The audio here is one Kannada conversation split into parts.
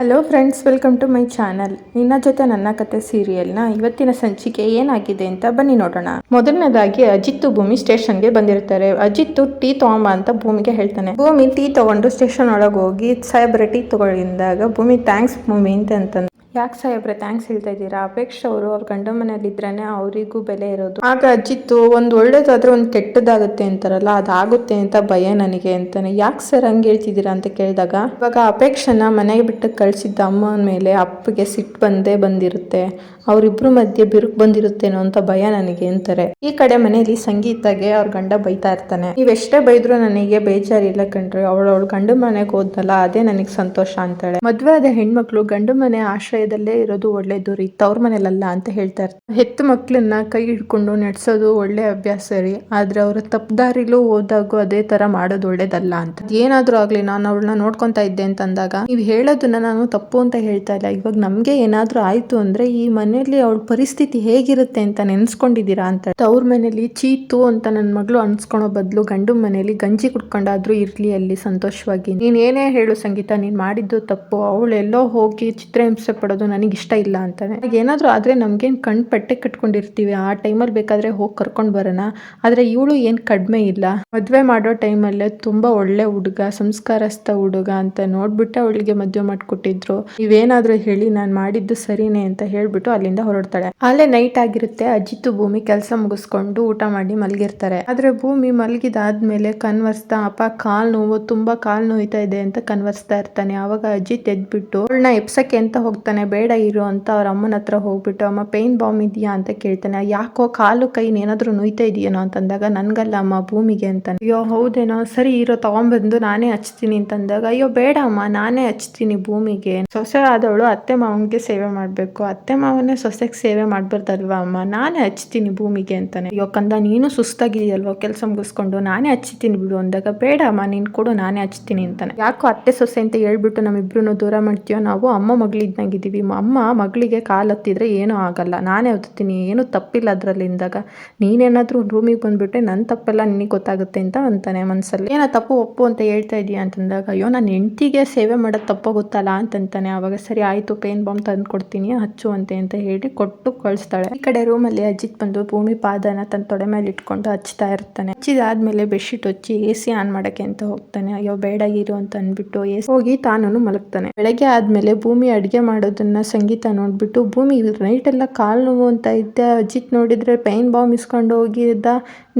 Hello friends welcome to my channel ನಿನ್ನ ಜೊತೆ ನನ್ನ ಕತೆ ಸೀರಿಯಲ್ನ ಇವತ್ತಿನ ಸಂಚಿಕೆ ಏನಾಗಿದೆ ಅಂತ ಬನ್ನಿ ನೋಡೋಣ. ಮೊದಲನೇದಾಗಿ ಅಜಿತ್ ಭೂಮಿ ಸ್ಟೇಷನ್ಗೆ ಬಂದಿರ್ತಾರೆ ಅಜಿತ್ ಟೀ ತಗೊಂಬ ಅಂತ ಭೂಮಿಗೆ ಹೇಳ್ತಾನೆ. ಭೂಮಿ ಟೀ ತಗೊಂಡು ಸ್ಟೇಷನ್ ಒಳಗೆ ಹೋಗಿ ಸಾಹೇಬ್ರ ಟೀ ತಗೊಳ್ಳಿಂದಾಗ ಭೂಮಿ ಥ್ಯಾಂಕ್ಸ್ ಭೂಮಿ ಅಂತ ಅಂತಂದ. ಯಾಕೆ ಸಾಹೇಬ್ರೆ ಥ್ಯಾಂಕ್ಸ್ ಹೇಳ್ತಾ ಇದ್ದೀರಾ? ಅಪೇಕ್ಷ ಅವರು ಅವ್ರ ಗಂಡ ಮನೇಲಿದ್ರೇನೆ ಅವರಿಗೂ ಬೆಲೆ ಇರೋದು. ಆಗ ಅಜ್ಜಿತ್ತು ಒಂದು ಒಳ್ಳೇದಾದ್ರೆ ಒಂದು ಕೆಟ್ಟದಾಗುತ್ತೆ ಅಂತಾರಲ್ಲ, ಅದಾಗುತ್ತೆ ಅಂತ ಭಯ ನನಗೆ ಅಂತಾನೆ. ಯಾಕೆ ಸರ್ ಹಂಗೆ ಹೇಳ್ತಿದ್ದೀರಾ ಅಂತ ಕೇಳಿದಾಗ, ಇವಾಗ ಅಪೇಕ್ಷನ ಮನೆಗೆ ಬಿಟ್ಟು ಕಳಿಸಿದ್ದ ಅಮ್ಮನ ಮೇಲೆ ಅಪ್ಪಗೆ ಸಿಟ್ಟು ಬಂದೇ ಬಂದಿರುತ್ತೆ. ಅವರಿಬ್ರು ಮಧ್ಯೆ ಬಿರುಕು ಬಂದಿರುತ್ತೇನೋ ಅಂತ ಭಯ ನನಗೆ ಅಂತಾರೆ. ಈ ಕಡೆ ಮನೆಯಲ್ಲಿ ಸಂಗೀತಗೆ ಅವ್ರ ಗಂಡ ಬೈತಾ ಇರ್ತಾನೆ. ನೀವೆಷ್ಟೇ ಬೈದ್ರು ನನಗೆ ಬೇಜಾರಿಲ್ಲ ಕಣ್ರಿ, ಅವಳು ಅವಳು ಗಂಡು ಮನೆಗೆ ಹೋದ್ನಲ್ಲ, ಅದೇ ನನಗೆ ಸಂತೋಷ ಅಂತಾಳೆ. ಮದುವೆ ಆದ ಹೆಣ್ಮಕ್ಳು ಗಂಡು ಮನೆ ಆಶ್ರಯದಲ್ಲೇ ಇರೋದು ಒಳ್ಳೇದು ರೀ, ತವ್ರ ಮನೇಲಲ್ಲ ಅಂತ ಹೇಳ್ತಾ ಇರ್ತಾರೆ. ಹೆತ್ತು ಮಕ್ಕಳನ್ನ ಕೈ ಹಿಡ್ಕೊಂಡು ನಡೆಸೋದು ಒಳ್ಳೆ ಅಭ್ಯಾಸ ರೀ, ಆದ್ರೆ ಅವ್ರ ತಪ್ಪದಾರಿಲೂ ಹೋದಾಗೂ ಅದೇ ತರ ಮಾಡೋದು ಒಳ್ಳೇದಲ್ಲ ಅಂತ. ಏನಾದ್ರೂ ಆಗ್ಲಿ, ನಾನು ಅವಳನ್ನ ನೋಡ್ಕೊಂತಾ ಇದ್ದೆ ಅಂತ ಅಂದಾಗ ನೀವು ಹೇಳೋದನ್ನ ನಾನು ತಪ್ಪು ಅಂತ ಹೇಳ್ತಾ ಇಲ್ಲ. ಇವಾಗ ನಮ್ಗೆ ಏನಾದ್ರೂ ಆಯ್ತು ಅಂದ್ರೆ ಈ ಮನೆಯಲ್ಲಿ ಅವಳ ಪರಿಸ್ಥಿತಿ ಹೇಗಿರುತ್ತೆ ಅಂತ ನೆನ್ಸ್ಕೊಂಡಿದ್ದೀರಾ ಅಂತ ತವ್ರ ಮನೇಲಿ ಚೀತು ಅಂತ ನನ್ನ ಮಗಳು ಅನ್ಸ್ಕೊಳೋ ಬದಲು ಗಂಡು ಮನೇಲಿ ಗಂಜಿ ಕುಡ್ಕೊಂಡಾದ್ರೂ ಇರ್ಲಿ ಅಲ್ಲಿ ಸಂತೋಷವಾಗಿ. ನೀನ್ ಏನೇ ಹೇಳು ಸಂಗೀತ, ನೀನ್ ಮಾಡಿದ್ದು ತಪ್ಪು ಅವಳೆಲ್ಲೋ ಹೋಗಿ ಚಿತ್ರಹಿಂಸೆ ಪಡೋದು ನನಗೆ ಇಷ್ಟ ಇಲ್ಲ ಅಂತಾನೆ. ಏನಾದರೂ ಆದರೆ ಆದ್ರೆ ಕಣ್ಣು ಕಣ್ ಪಟ್ಟೆ ಕಟ್ಕೊಂಡಿರ್ತೀವಿ. ಆ ಟೈಮಲ್ಲಿ ಬೇಕಾದ್ರೆ ಹೋಗಿ ಕರ್ಕೊಂಡು ಬರೋಣ. ಆದ್ರೆ ಇವಳು ಏನು ಕಡಿಮೆ ಇಲ್ಲ. ಮದುವೆ ಮಾಡೋ ಟೈಮಲ್ಲೇ ತುಂಬಾ ಒಳ್ಳೆ ಹುಡುಗ, ಸಂಸ್ಕಾರಸ್ಥ ಹುಡುಗ ಅಂತ ನೋಡ್ಬಿಟ್ಟು ಅವಳಿಗೆ ಮದುವೆ ಮಾಡಿಕೊಟ್ಟಿದ್ರು. ನೀವೇನಾದರೂ ಹೇಳಿ ನಾನು ಮಾಡಿದ್ದು ಸರಿನೇ ಅಂತ ಹೇಳ್ಬಿಟ್ಟು ಅಲ್ಲಿಂದ ಹೊರಡ್ತಾಳೆ. ಅಲ್ಲೇ ನೈಟ್ ಆಗಿರುತ್ತೆ. ಅಜಿತ್ತು ಭೂಮಿ ಕೆಲಸ ಮುಗಿಸ್ಕೊಂಡು ಊಟ ಮಾಡಿ ಮಲಗಿರ್ತಾರೆ. ಆದ್ರೆ ಭೂಮಿ ಮಲಗಿದಾದ್ಮೇಲೆ ಕನ್ವರ್ಸ್ತಾ ಅಪ್ಪ, ಕಾಲ್ ನೋವು, ತುಂಬಾ ಕಾಲ್ ನೋಯ್ತಾ ಇದೆ ಅಂತ ಕನ್ವರ್ಸ್ತಾ ಇರ್ತಾನೆ. ಅವಾಗ ಅಜಿತ್ ಎದ್ಬಿಟ್ಟು, ಅವಳನ್ನ ಎಪ್ಸಕ್ಕೆ ಅಂತ ಹೋಗ್ತಾನೆ. ಬೇಡ ಇರು ಅಂತ ಅವ್ರ ಅಮ್ಮನ ಹತ್ರ ಹೋಗ್ಬಿಟ್ಟು, ಅಮ್ಮ, ಪೇನ್ ಬಾಂಬ್ ಇದೆಯಾ? ಅಂತ ಕೇಳ್ತಾನೆ. ಯಾಕೋ ಕಾಲು ಕೈ ಏನಾದ್ರೂ ನುಯ್ತಾ ಇದೆಯೇನೋ ಅಂತಂದಾಗ, ನನ್ಗಲ್ಲ ಅಮ್ಮ, ಭೂಮಿಗೆ ಅಂತಾನೆ. ಅಯ್ಯೋ, ಹೌದೇನೋ? ಸರಿ ಇರೋ ತಗೊಂಬಂದು ನಾನೇ ಹಚ್ತೀನಿ ಅಂತಂದಾಗ, ಅಯ್ಯೋ, ಬೇಡ ಅಮ್ಮ, ನಾನೇ ಹಚ್ತೀನಿ ಭೂಮಿಗೆ. ಸೊಸೆ ಆದವಳು ಅತ್ತೆ ಮಾವನ್ಗೆ ಸೇವೆ ಮಾಡ್ಬೇಕು. ಅತ್ತೆ ಮಾವನೇ ಸೊಸೆಗೆ ಸೇವೆ ಮಾಡ್ಬಾರ್ದಲ್ವಾ ಅಮ್ಮ? ನಾನೇ ಹಚ್ತೀನಿ ಭೂಮಿಗೆ ಅಂತಾನೆ. ಅಯ್ಯೋ, ಕಂದ, ನೀನು ಸುಸ್ತಾಗಿದೆಯಲ್ವಾ ಕೆಲಸ ಮುಗಿಸ್ಕೊಂಡು? ನಾನೇ ಹಚ್ತೀನಿ ಬಿಡು ಅಂದಾಗ, ಬೇಡ ಅಮ್ಮ, ನೀನ್ ಕೊಡು, ನಾನೇ ಹಚ್ತೀನಿ ಅಂತಾನೆ. ಯಾಕೋ ಅತ್ತೆ ಸೊಸೆ ಅಂತ ಹೇಳ್ಬಿಟ್ಟು ನಮ್ಮಿಬ್ರು ದೂರ ಮಾಡ್ತೀಯೋ? ನಾವು ಅಮ್ಮ ಅಮ್ಮ ಮಗಳಿಗೆ ಕಾಲು ಹತ್ತಿದ್ರೆ ಏನೂ ಆಗಲ್ಲ. ನಾನೇ ಒತ್ತೀನಿ ಏನು ತಪ್ಪಿಲ್ಲ ಅದರಲ್ಲಿ ಇಂದಾಗ. ನೀನೇನಾದರೂ ರೂಮಿಗೆ ಬಂದುಬಿಟ್ರೆ ನನ್ನ ತಪ್ಪೆಲ್ಲ ನಿನಗೆ ಗೊತ್ತಾಗುತ್ತೆ ಅಂತ ಅಂತಾನೆ ಮನಸ್ಸಲ್ಲಿ ಏನೋ ತಪ್ಪು ಒಪ್ಪು ಅಂತ ಹೇಳ್ತಾ ಇದೀಯ ಅಂತಂದಾಗ, ಅಯ್ಯೋ, ನಾನು ಹೆಂಡ್ತಿಗೆ ಸೇವೆ ಮಾಡೋದು ತಪ್ಪು ಗೊತ್ತಲ್ಲ ಅಂತಂತಾನೆ. ಆವಾಗ ಸರಿ, ಆಯಿತು, ಪೇನ್ ಬಾಂಬ್ ತಂದು ಕೊಡ್ತೀನಿ ಹಚ್ಚುವಂತೆ ಅಂತ ಹೇಳಿ ಕೊಟ್ಟು ಕಳಿಸ್ತಾಳೆ. ಈ ಕಡೆ ರೂಮಲ್ಲಿ ಅಜ್ಜಿತ್ ಬಂದು ಭೂಮಿ ಪಾದನ ತನ್ನ ತೊಡೆ ಮೇಲೆ ಇಟ್ಕೊಂಡು ಹಚ್ತಾ ಇರ್ತಾನೆ. ಹಚ್ಚಿದಾದ್ಮೇಲೆ ಬೆಡ್ಶೀಟ್ ಹಚ್ಚಿ ಎ ಸಿ ಆನ್ ಮಾಡಕ್ಕೆ ಅಂತ ಹೋಗ್ತಾನೆ. ಅಯ್ಯೋ, ಬೇಡ ಇರು ಅಂತ ಅಂದ್ಬಿಟ್ಟು ಎ, ಹೋಗಿ ತಾನು ಮಲಗ್ತಾನೆ. ಬೆಳಗ್ಗೆ ಆದ್ಮೇಲೆ ಭೂಮಿ ಅಡಿಗೆ ಮಾಡೋದನ್ನ ಸಂಗೀತ ನೋಡ್ಬಿಟ್ಟು ಭೂಮಿ ನೈಟೆಲ್ಲ ಕಾಲ್ ನೋವು ಅಂತ ಇದ್ದೆ, ಅಜಿತ್ ನೋಡಿದ್ರೆ ಪೈನ್ ಬಾಂಬ್ ಇಸ್ಕೊಂಡು ಹೋಗಿದ್ದ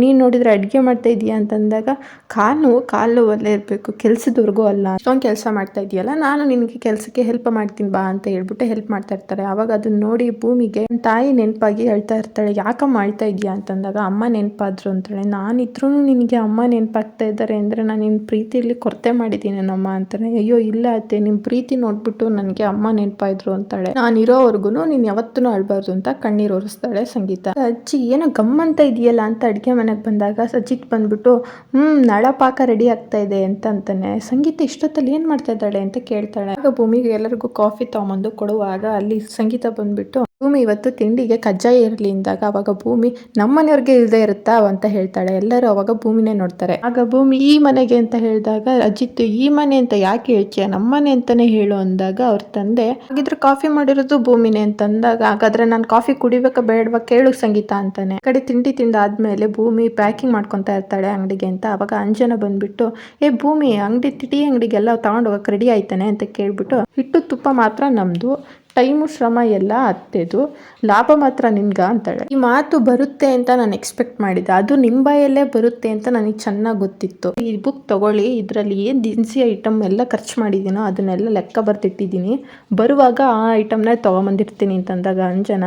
ನೀನ್ ನೋಡಿದ್ರೆ ಅಡುಗೆ ಮಾಡ್ತಾ ಇದೀಯ ಅಂತಂದಾಗ ಕಾಲು ಕಾಲ್ ನೋವಲ್ಲೇ ಇರಬೇಕು, ಕೆಲಸದವ್ರಿಗೂ ಅಲ್ಲ. ಅಷ್ಟೊಂದು ಕೆಲಸ ಮಾಡ್ತಾ ಇದೆಯಲ್ಲ, ನಾನು ನಿನಗೆ ಕೆಲಸಕ್ಕೆ ಹೆಲ್ಪ್ ಮಾಡ್ತೀನಿ ಬಾ ಅಂತ ಹೇಳ್ಬಿಟ್ಟು ಹೆಲ್ಪ್ ಮಾಡ್ತಾ ಇರ್ತಾರೆ. ಅವಾಗ ಅದನ್ನ ನೋಡಿ ಭೂಮಿಗೆ ತಾಯಿ ನೆನಪಾಗಿ ಹೇಳ್ತಾ ಇರ್ತಾಳೆ ಯಾಕಮ್ಮ ಮಾಡ್ತಾ ಇದೆಯಾ? ಅಂತಂದಾಗ, ಅಮ್ಮ ನೆನಪಾದ್ರು ಅಂತಾಳೆ. ನಾನಿದ್ರೂ ನಿನಗೆ ಅಮ್ಮ ನೆನಪಾಗ್ತಾ ಇದ್ದಾರೆ ಅಂದರೆ ನಾನು ನಿನ್ನ ಪ್ರೀತಿಯಲ್ಲಿ ಕೊರತೆ ಮಾಡಿದ್ದೀನಿ ನಮ್ಮ ಅಂತಾನೆ ಅಯ್ಯೋ, ಇಲ್ಲ ಅತ್ತೆ ನಿಮ್ಮ ಪ್ರೀತಿ ನೋಡ್ಬಿಟ್ಟು ನನಗೆ ಅಮ್ಮ ನೆನಪಾಯಿದ್ರು ಅಂತಾಳೆ. ನಾನು ಇರೋವರೆಗೂ ನೀನು ಯಾವತ್ತೂ ಅಳ್ಬಾರ್ದು ಅಂತ ಕಣ್ಣೀರು ಒರೆಸ್ತಾಳೆ ಸಂಗೀತ. ಅಜ್ಜಿ, ಏನೋ ಗಮ್ಮಂತ ಇದೆಯಲ್ಲ ಅಂತ ಅಡುಗೆ ಮನೆಗೆ ಬಂದಾಗ ಸಜಿತ್ ಬಂದ್ಬಿಟ್ಟು ಹ್ಞೂ ನಳಪಾಕ ರೆಡಿ ಆಗ್ತಾ ಇದೆ ಅಂತ ಅಂತಾನೆ. ಸಂಗೀತ ಇಷ್ಟೊತ್ತಲ್ಲಿ ಏನು ಮಾಡ್ತಾ ಇದ್ದಾಳೆ? ಅಂತ ಕೇಳ್ತಾಳೆ. ಆಗ ಭೂಮಿಗೆ ಎಲ್ಲರಿಗೂ ಕಾಫಿ ತಗೊಂಬಂದು ಕೊಡುವಾಗ ಅಲ್ಲಿ ಸಂಗೀತ ಬಂದ್ಬಿಟ್ಟು ಭೂಮಿ ಇವತ್ತು ತಿಂಡಿಗೆ ಕಜ್ಜಾಯ ಇರಲಿ ಅಂದಾಗ ಅವಾಗ ಭೂಮಿ ನಮ್ಮ ಮನೆಯವ್ರಿಗೆ ಇಲ್ಲದೆ ಇರುತ್ತಾ ಅಂತ ಹೇಳ್ತಾಳೆ. ಎಲ್ಲರೂ ಅವಾಗ ಭೂಮಿನೇ ನೋಡ್ತಾರೆ. ಆಗ ಭೂಮಿ ಈ ಮನೆಗೆ ಅಂತ ಹೇಳಿದಾಗ ಅಜಿತ್ ಈ ಮನೆ ಅಂತ ಯಾಕೆ ಹೇಳ್ತೀಯ? ನಮ್ಮ ಮನೆ ಅಂತಾನೆ ಹೇಳು ಅಂದಾಗ ಅವ್ರ ತಂದೆ, ಹಾಗಿದ್ರೆ ಕಾಫಿ ಮಾಡಿರೋದು ಭೂಮಿನೇ ಅಂತ ಅಂದಾಗ, ಹಾಗಾದ್ರೆ ನಾನು ಕಾಫಿ ಕುಡಿಬೇಕಾ ಬೇಡವಾ? ಕೇಳು ಸಂಗೀತ ಅಂತಾನೆ. ಕಡೆ ತಿಂಡಿ ತಿಂದಾದ್ಮೇಲೆ ಭೂಮಿ ಪ್ಯಾಕಿಂಗ್ ಮಾಡ್ಕೊತಾ ಇರ್ತಾಳೆ ಅಂಗಡಿಗೆ ಅಂತ. ಅವಾಗ ಅಂಜನ ಬಂದ್ಬಿಟ್ಟು, ಏ ಭೂಮಿ, ಅಂಗಡಿ ತಿಟಿ ಅಂಗಡಿಗೆಲ್ಲ ತಗೊಂಡು ಹೋಗಕ್ಕೆ ರೆಡಿ ಆಯ್ತಾನೆ? ಅಂತ ಕೇಳ್ಬಿಟ್ಟು, ಹಿಟ್ಟು ತುಪ್ಪ ಮಾತ್ರ ನಮ್ದು. ಟೈಮು ಶ್ರಮ ಎಲ್ಲ ಅತ್ತೆದು. ಲಾಭ ಮಾತ್ರ ನಿನ್ಗ ಅಂತಾಳೆ. ಈ ಮಾತು ಬರುತ್ತೆ ಅಂತ ನಾನು ಎಕ್ಸ್ಪೆಕ್ಟ್ ಮಾಡಿದೆ ಅದು ನಿಮ್ಮ ಬಾಯಲ್ಲೇ ಬರುತ್ತೆ ಅಂತ ನನಗೆ ಚೆನ್ನಾಗಿ ಗೊತ್ತಿತ್ತು. ಈ ಬುಕ್ ತಗೊಳ್ಳಿ. ಇದರಲ್ಲಿ ಏನು ದಿನಸಿ ಐಟಮ್ ಎಲ್ಲ ಖರ್ಚು ಮಾಡಿದ್ದೀನೋ ಅದನ್ನೆಲ್ಲ ಲೆಕ್ಕ ಬರ್ತಿಟ್ಟಿದ್ದೀನಿ ಬರುವಾಗ ಆ ಐಟಮ್ನ ತೊಗೊಂಬಂದಿರ್ತೀನಿ ಅಂತಂದಾಗ ಅಂಜನ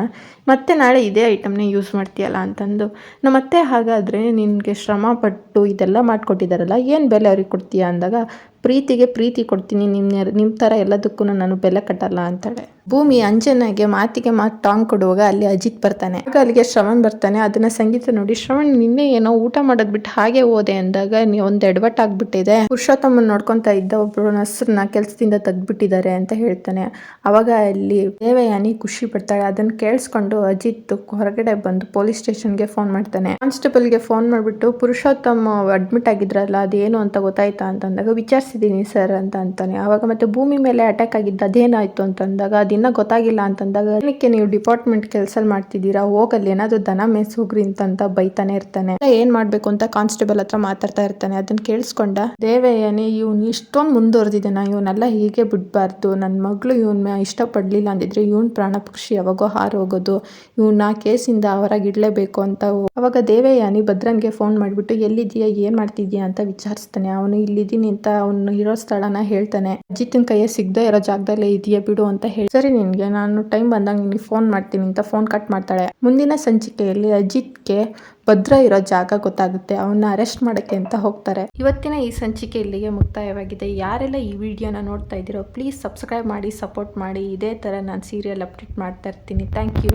ಮತ್ತೆ ನಾಳೆ ಇದೇ ಐಟಮ್ನೇ ಯೂಸ್ ಮಾಡ್ತೀಯಲ್ಲ ಅಂತಂದು. ನಮ್ಮತ್ತೆ ಹಾಗಾದರೆ ನಿನಗೆ ಶ್ರಮ ಪಟ್ಟು ಇದೆಲ್ಲ ಮಾಡಿಕೊಟ್ಟಿದ್ದಾರಲ್ಲ ಏನು ಬೆಲೆ ಅವ್ರಿಗೆ ಕೊಡ್ತೀಯಾ ಅಂದಾಗ, ಪ್ರೀತಿಗೆ ಪ್ರೀತಿ ಕೊಡ್ತೀನಿ ನಿಮ್ಮ ನಿಮ್ಮ ಥರ ಎಲ್ಲದಕ್ಕೂ ನಾನು ಬೆಲೆ ಕಟ್ಟಲ್ಲ ಅಂತಾಳೆ. ಭೂಮಿ ಅಂಜನಾಗೆ ಮಾತಿಗೆ ಮಾತು ಟಾಂಗ್ ಕೊಡುವಾಗ ಅಲ್ಲಿ ಅಜಿತ್ ಬರ್ತಾನೆ. ಆಗ ಅಲ್ಲಿಗೆ ಶ್ರವಣ್ ಬರ್ತಾನೆ. ಅದನ್ನ ಸಂಗೀತ ನೋಡಿ ಶ್ರವಣ್ ನಿನ್ನೆ ಏನೋ ಊಟ ಮಾಡೋದು ಬಿಟ್ಟು ಹಾಗೆ ಹೋದೆ ಅಂದಾಗ ನೀವು ಒಂದು ಎಡವಟ್ಟಾಗ್ಬಿಟ್ಟಿದೆ ಪುರುಷೋತ್ತಮನ್ ನೋಡ್ಕೊಂತ ಇದ್ದ ಒಬ್ಬರು ನಸ್ರನ್ನ ಕೆಲಸದಿಂದ ತೆಗ್ದ್ಬಿಟ್ಟಿದ್ದಾರೆ ಅಂತ ಹೇಳ್ತಾನೆ. ಅವಾಗ ಅಲ್ಲಿ ದೇವಯಾನಿ ಖುಷಿ ಪಡ್ತಾಳೆ. ಅದನ್ನ ಕೇಳಿಸ್ಕೊಂಡು ಅಜಿತ್ ಹೊರಗಡೆ ಬಂದು ಪೊಲೀಸ್ ಸ್ಟೇಷನ್ಗೆ ಫೋನ್ ಮಾಡ್ತಾನೆ. ಕಾನ್ಸ್ಟೇಬಲ್ಗೆ ಫೋನ್ ಮಾಡಿಬಿಟ್ಟು, ಪುರುಷೋತ್ತಮ ಅಡ್ಮಿಟ್ ಆಗಿದ್ರಲ್ಲ, ಅದೇನು ಅಂತ ಗೊತ್ತಾಯ್ತಾ? ಅಂತಂದಾಗ ಅಂದಾಗ ವಿಚಾರಿಸಿದ್ದೀನಿ ಸರ್ ಅಂತ ಅಂತಾನೆ. ಆವಾಗ ಮತ್ತೆ ಭೂಮಿ ಮೇಲೆ ಅಟ್ಯಾಕ್ ಆಗಿದ್ದು ಅದೇನಾಯ್ತು ಅಂತಂದಾಗ, ಅದಿನ್ನ ಗೊತ್ತಾಗಿಲ್ಲ ಅಂತಂದಾಗ, ಏನಕ್ಕೆ ನೀವು ಡಿಪಾರ್ಟ್ಮೆಂಟ್ ಕೆಲಸ ಮಾಡ್ತಿದ್ದೀರಾ? ಹೋಗಲ್ಲಿ ಏನಾದ್ರು ದನ ಮೇಸ್ ಹೋಗ್ರಿ ಅಂತಂತ ಬೈತಾನೆ ಇರ್ತಾನೆ. ಏನ್ ಮಾಡ್ಬೇಕು ಅಂತ ಕಾನ್ಸ್ಟೇಬಲ್ ಹತ್ರ ಮಾತಾಡ್ತಾ ಇರ್ತಾನೆ. ಅದನ್ನ ಕೇಳಿಸ್ಕೊಂಡ, ದೇವಯ್ಯನೇ, ಇವ್ನು ಇಷ್ಟೊಂದು ಮುಂದುವರೆದಿದ್ದಾನ ಇವನ್ನೆಲ್ಲ ಹೀಗೆ ಬಿಡಬಾರ್ದು. ನನ್ನ ಮಗಳು ಇವನ್ ಇಷ್ಟಪಡ್ಲಿಲ್ಲ ಅಂದಿದ್ರೆ, ಇವನ್ ಪ್ರಾಣ ಪಕ್ಷಿ ಯಾವಾಗೋ ಹಾರು ಹೋಗೋದು ಇವನ್ನ ಕೇಸಿಂದ ಹೊರಗಿಡಲೇಬೇಕು ಅಂತ ಅವಾಗ ದೇವಯಾನಿ ಭದ್ರನ್ಗೆ ಫೋನ್ ಮಾಡಿಬಿಟ್ಟು, ಎಲ್ಲಿದ್ದೀಯಾ? ಏನು ಮಾಡ್ತಿದ್ಯಾ ಅಂತ ವಿಚಾರಿಸ್ತಾನೆ. ಅವನು ಇಲ್ಲಿದ್ದೀನಿ ಅಂತ ಅವನು ಇರೋ ಸ್ಥಳನ ಹೇಳ್ತಾನೆ. ಅಜಿತ್ನ ಕೈಯ ಸಿಗದೆ ಇರೋ ಜಾಗದಲ್ಲೇ ಇದೆಯಾ ಬಿಡು ಅಂತ ಹೇಳಿ ಸರಿ ನಿನಗೆ, ನಾನು ಟೈಮ್ ಬಂದಾಗ ನಿನಗೆ ಫೋನ್ ಮಾಡ್ತೀನಿ ಅಂತ ಫೋನ್ ಕಟ್ ಮಾಡ್ತಾಳೆ. ಮುಂದಿನ ಸಂಚಿಕೆಯಲ್ಲಿ ಅಜಿತ್ಗೆ ಭದ್ರ ಇರೋ ಜಾಗ ಗೊತ್ತಾಗುತ್ತೆ. ಅವನ್ನ ಅರೆಸ್ಟ್ ಮಾಡೋಕ್ಕೆ ಅಂತ ಹೋಗ್ತಾರೆ. ಇವತ್ತಿನ ಈ ಸಂಚಿಕೆ ಇಲ್ಲಿಗೆ ಮುಕ್ತಾಯವಾಗಿದೆ. ಯಾರೆಲ್ಲ ಈ ವಿಡಿಯೋನ ನೋಡ್ತಾ ಇದ್ದೀರೋ ಪ್ಲೀಸ್ ಸಬ್ಸ್ಕ್ರೈಬ್ ಮಾಡಿ ಸಪೋರ್ಟ್ ಮಾಡಿ. ಇದೇ ಥರ ನಾನು ಸೀರಿಯಲ್ ಅಪ್ಡೇಟ್ ಮಾಡ್ತಾ ಇರ್ತೀನಿ. Thank you